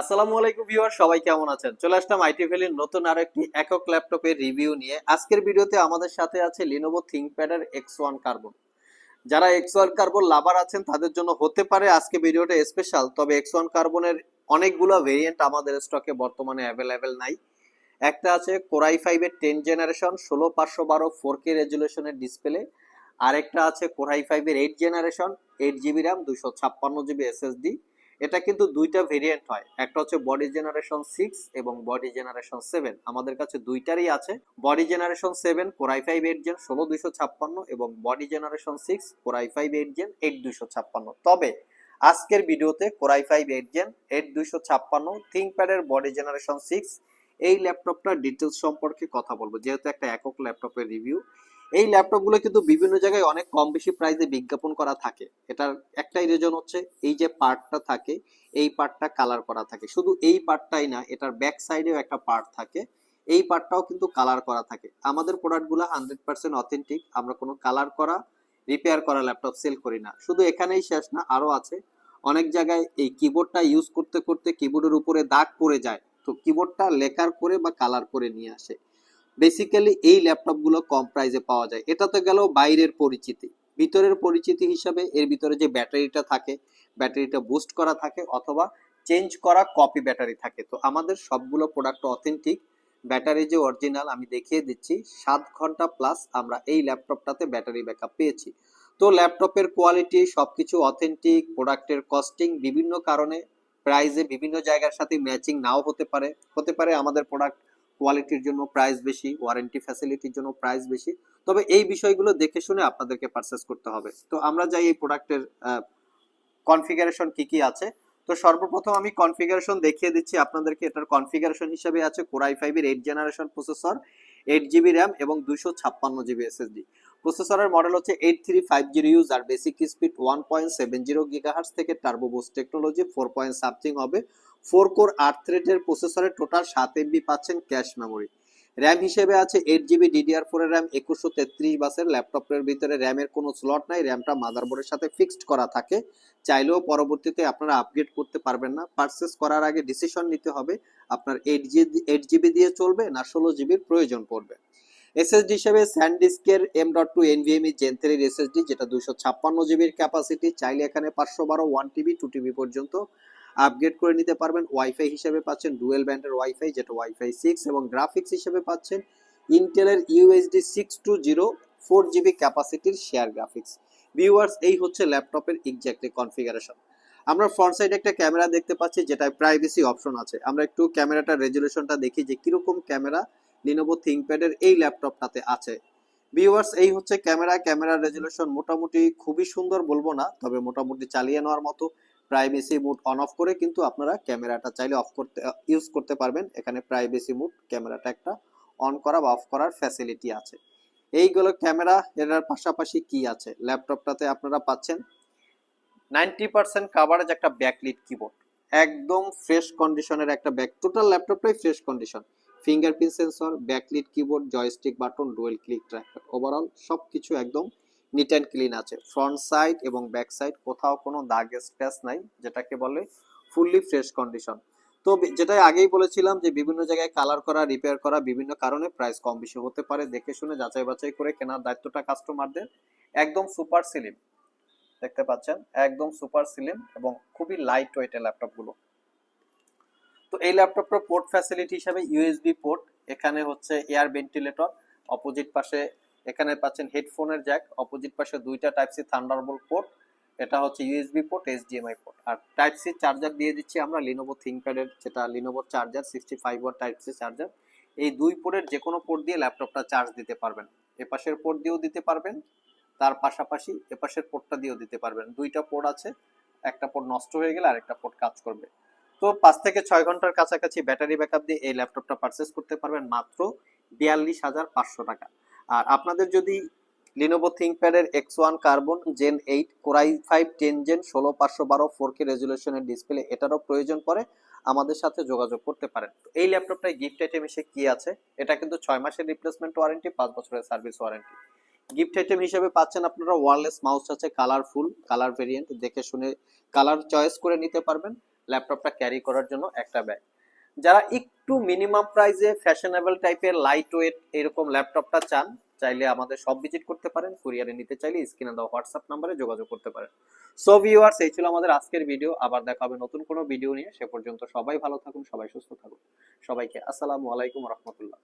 আসসালামু আলাইকুম ভিউয়ার, সবাই কেমন আছেন? চলে আসলাম আইটি ভ্যালির নতুন আর একটি একক ল্যাপটপের রিভিউ নিয়ে। আজকের ভিডিওতে আমাদের সাথে আছে লিনোভো থিংকপ্যাডের এক্স ওয়ান কার্বন যারা এক্স ওয়ান কার্বন লাভার আছেন, তাদের জন্য হতে পারে আজকে ভিডিওটা স্পেশাল তবে এক্স ওয়ান কার্বনের অনেকগুলো ভেরিয়েন্ট আমাদের স্টকে বর্তমানে অ্যাভেলেবেল নাই। একটা আছে কোরাই ফাইভের টেন জেনারেশন ষোলো পাঁচশো বারো ফোর কে রেজুলেশনের ডিসপ্লে আরেকটা আছে কোরাই ফাইভের eight generation eight GB RAM দুশো ছাপ্পান্ন জিবি এসএসডি এটা কিন্তু দুইটা ভেরিয়েন্ট হয়। একটা হচ্ছে বডি জেনারেশন সিক্স এবং বডি জেনারেশন সেভেন আমাদের কাছে দুইটারই আছে। Body generation seven core i five eight gen ষোলো দুইশো ছাপ্পান্ন এবং body generation six core i five eight gen eight দুইশো ছাপ্পান্ন। তবে আজকের ভিডিওতে core i five eight gen eight দুইশো ছাপ্পান্ন থিঙ্কপ্যাডের বডি জেনারেশন সিক্স এই ল্যাপটপটার ডিটেলস সম্পর্কে কথা বলব। যেহেতু একটা একক ল্যাপটপের রিভিউ এই ল্যাপটপগুলো কিন্তু বিভিন্ন জায়গায় অনেক কম বেশি প্রাইসে বিজ্ঞাপন করা থাকে। এটার একটাই রিজন হচ্ছে, এই যে পার্টটা থাকে, এই পার্টটা কালার করা থাকে। শুধু এই পার্টটাই না, এটার ব্যাক সাইডেও একটা পার্ট থাকে। এই পার্টটাও কিন্তু কালার করা থাকে। আমাদের প্রোডাক্টগুলো হান্ড্রেড পার্সেন্ট অথেন্টিক আমরা কোনো কালার করা রিপেয়ার করা ল্যাপটপ সেল করি না। শুধু এখানেই শেষ না, আরও আছে। অনেক জায়গায় এই কিবোর্ডটা ইউজ করতে করতে কিবোর্ডের উপরে দাগ পড়ে যায়। তো কিবোর্ডটা লেকার করে বা কালার করে নিয়ে আসে। বেসিক্যালি এই ল্যাপটপগুলো কম প্রাইসে পাওয়া যায়। এটা তো গেল বাইরের পরিচিতি। ভিতরের পরিচিতি হিসাবে এর ভিতরে যে ব্যাটারিটা থাকে, ব্যাটারিটা বুস্ট করা থাকে অথবা চেঞ্জ করা কপি ব্যাটারি থাকে। তো আমাদের সবগুলো প্রোডাক্ট অথেন্টিক ব্যাটারি যে অরিজিনাল আমি দেখিয়ে দিচ্ছি, সাত ঘণ্টা প্লাস আমরা এই ল্যাপটপটাতে ব্যাটারি ব্যাকআপ পেয়েছি। তো ল্যাপটপের কোয়ালিটি সবকিছু অথেন্টিক প্রোডাক্টের কস্টিং বিভিন্ন কারণে প্রাইসে বিভিন্ন জায়গার সাথে ম্যাচিং নাও হতে পারে। হতে পারে আমাদের প্রোডাক্ট কোয়ালিটির জন্য প্রাইস বেশি ওয়ারেন্টি ফ্যাসিলিটির জন্য প্রাইস বেশি। তবে এই বিষয়গুলো দেখে শুনে আপনাদেরকে পারচেস করতে হবে। তো আমরা যাই এই প্রোডাক্টের কনফিগারেশন কি কি আছে। তো সর্বপ্রথম আমি কনফিগারেশন দেখিয়ে দিচ্ছি আপনাদেরকে। এটার কনফিগারেশন হিসেবে আছে কোরাই ফাইভের eight generation processor eight GB RAM এবং দুশো ছাপ্পান্ন জিবি এসএসডি প্রসেসরের মডেল হচ্ছে eight three five zero U আর basic speed one point seven zero gigahertz থেকে turbo boost technology four point something হবে। ফোর কোর আট থ্রেডের প্রসেসরে টোটাল সাত এমবি পাচ্ছেন ক্যাশ মেমোরি র্যাম হিসেবে আছে eight GB DDR four RAM একুশশো তেত্রিশ বাসের ল্যাপটপের ভিতরে র্যামের কোনো স্লট নাই র্যামটা মাদারবোর্ডের সাথে ফিক্সড করা থাকে। চাইলেও পরবর্তীতে আপনারা আপগ্রেড করতে পারবেন না। পারচেস করার আগে ডিসিশন নিতে হবে, আপনার এইট জি এইট জিবি দিয়ে চলবে না ষোলো জিবির প্রয়োজন পড়বে। এসএসডি হিসেবে স্যান্ডিস্কের M dot two NVMe gen থ্রির এসএসডি যেটা দুশো ছাপ্পান্ন জিবির ক্যাপাসিটি চাইলে এখানে পাঁচশো বারো ওয়ান টিবি টু টিবি পর্যন্ত আপগ্রেড করে নিতে পারবেন। ওয়াইফাই হিসেবে পাচ্ছেন ডুয়েল ব্যান্ডের ওয়াইফাই যেটা ওয়াইফাই সিক্স এবং গ্রাফিক্স হিসেবে পাচ্ছেন ইন্টেলের UHD six two zero four GB ক্যাপাসিটির share graphics viewers এই হচ্ছে ল্যাপটপের এক্স্যাক্টলি কনফিগারেশন আমরা ফ্রন্ট সাইডে একটা ক্যামেরা দেখতে পাচ্ছি, যেটায় প্রাইভেসি অপশন আছে। আমরা একটু ক্যামেরাটার রেজুলেশনটা দেখি যে কীরকম ক্যামেরা লিনোভো থিংকপ্যাডের এই ল্যাপটপটাতে আছে। ভিউয়ার্স এই হচ্ছে ক্যামেরা। ক্যামেরার রেজুলেশন মোটামুটি খুবই সুন্দর বলব না, তবে মোটামুটি চালিয়ে নেওয়ার মতো প্রাইভেসি মুড অন অফ করে কিন্তু আপনারা ক্যামেরাটা চাইলে অফ করতে ইউজ করতে পারবেন। এখানে প্রাইভেসি মুড ক্যামেরাটা একটা অন করা বা অফ করার ফ্যাসিলিটি আছে। এইগুলো ক্যামেরা, এটার পাশাপাশি কি আছে? ল্যাপটপটাতে আপনারা পাচ্ছেন নাইনটি পার্সেন্ট কাভারেজ একটা ব্যাকলিট কিবোর্ড একদম ফ্রেশ কন্ডিশনের একটা back total ল্যাপটপটাই fresh condition fingerprint sensor, backlit keyboard, joystick button, dual click trackpad overall সব কিছু একদম নিট অ্যান্ড ক্লিন আছে। ফ্রন্ট সাইড এবং ব্যাক সাইড কোথাও কোনো দাগ স্ক্র্যাচ নাই, যেটাকে বলে ফুললি ফ্রেশ কন্ডিশন তো যেটা আগেই বলেছিলাম যে, বিভিন্ন জায়গায় কালার করা রিপেয়ার করা বিভিন্ন কারণে প্রাইস কম বেশি হতে পারে। দেখে শুনে, যাচাই বাছাই করে কেনার দায়িত্বটা কাস্টমারদের একদম সুপার সিলিম দেখতে পাচ্ছেন? একদম সুপার সিলিম এবং খুবই লাইট ওয়েটের ল্যাপটপগুলো তো এই ল্যাপটপটার পোর্ট ফ্যাসিলিটি হিসাবে ইউএসবি পোর্ট এখানে হচ্ছে এয়ার ভেন্টিলেটর অপোজিট পাশে এখানে পাচ্ছেন হেডফোনের জ্যাক অপোজিট পাশে দুইটা টাইপ সি থান্ডারবোল্ট পোর্ট এটা হচ্ছে ইউএসবি পোর্ট এইচডিএমআই পোর্ট আর টাইপ সি চার্জার দিয়ে দিচ্ছি আমরা লিনোভো থিংকপ্যাডের যেটা Lenovo charger sixty five watt type C charger এই দুই পোর্টের যে কোনো পোর্ট দিয়ে ল্যাপটপটা চার্জ দিতে পারবেন। এপাশের পোর্ট দিয়েও দিতে পারবেন, তার পাশাপাশি এপাশের পোর্টটা দিয়েও দিতে পারবেন। দুইটা পোর্ট আছে, একটা পোর্ট নষ্ট হয়ে গেলে আরেকটা পোর্ট কাজ করবে। তো পাঁচ থেকে ছয় ঘণ্টার কাছাকাছি ব্যাটারি ব্যাকআপ দিয়ে এই ল্যাপটপটা পারচেস করতে পারবেন মাত্র বিয়াল্লিশ হাজার পাঁচশো টাকা। আর আপনাদের যদি Lenovo থিংকপ্যাডের X one carbon gen eight core i five ten gen ষোলো, পাঁচশো বারো ফোর কে রেজুলেশনের ডিসপ্লে এটারও প্রয়োজন পড়ে, আমাদের সাথে যোগাযোগ করতে পারেন। তো এই ল্যাপটপটায় গিফট আইটেম এসে কি আছে? এটা কিন্তু ছয় মাসের রিপ্লেসমেন্ট ওয়ারেন্টি পাঁচ বছরের সার্ভিস ওয়ারেন্টি গিফট আইটেম হিসেবে পাচ্ছেন আপনারা ওয়ারলেস মাউস আছে কালারফুল কালার ভেরিয়েন্ট দেখে শুনে কালার চয়েস করে নিতে পারবেন। ল্যাপটপটা ক্যারি করার জন্য একটা ব্যাগ যারা একটু মিনিমাম প্রাইসে ফ্যাশনেবল টাইপের লাইট ওয়েট এরকম ল্যাপটপটা চান, চাইলে আমাদের সব ভিজিট করতে পারেন কুরিয়ারে নিতে চাইলে স্ক্রিনে দেওয়া হোয়াটসঅ্যাপ নাম্বারে যোগাযোগ করতে পারেন। সো ভিউয়ার্স এই ছিল আমাদের আজকের ভিডিও আবার দেখা হবে নতুন কোনো ভিডিও নিয়ে। সে পর্যন্ত সবাই ভালো থাকুন, সবাই সুস্থ থাকুন। সবাইকে আসসালামু আলাইকুম রহমতুল্লাহ।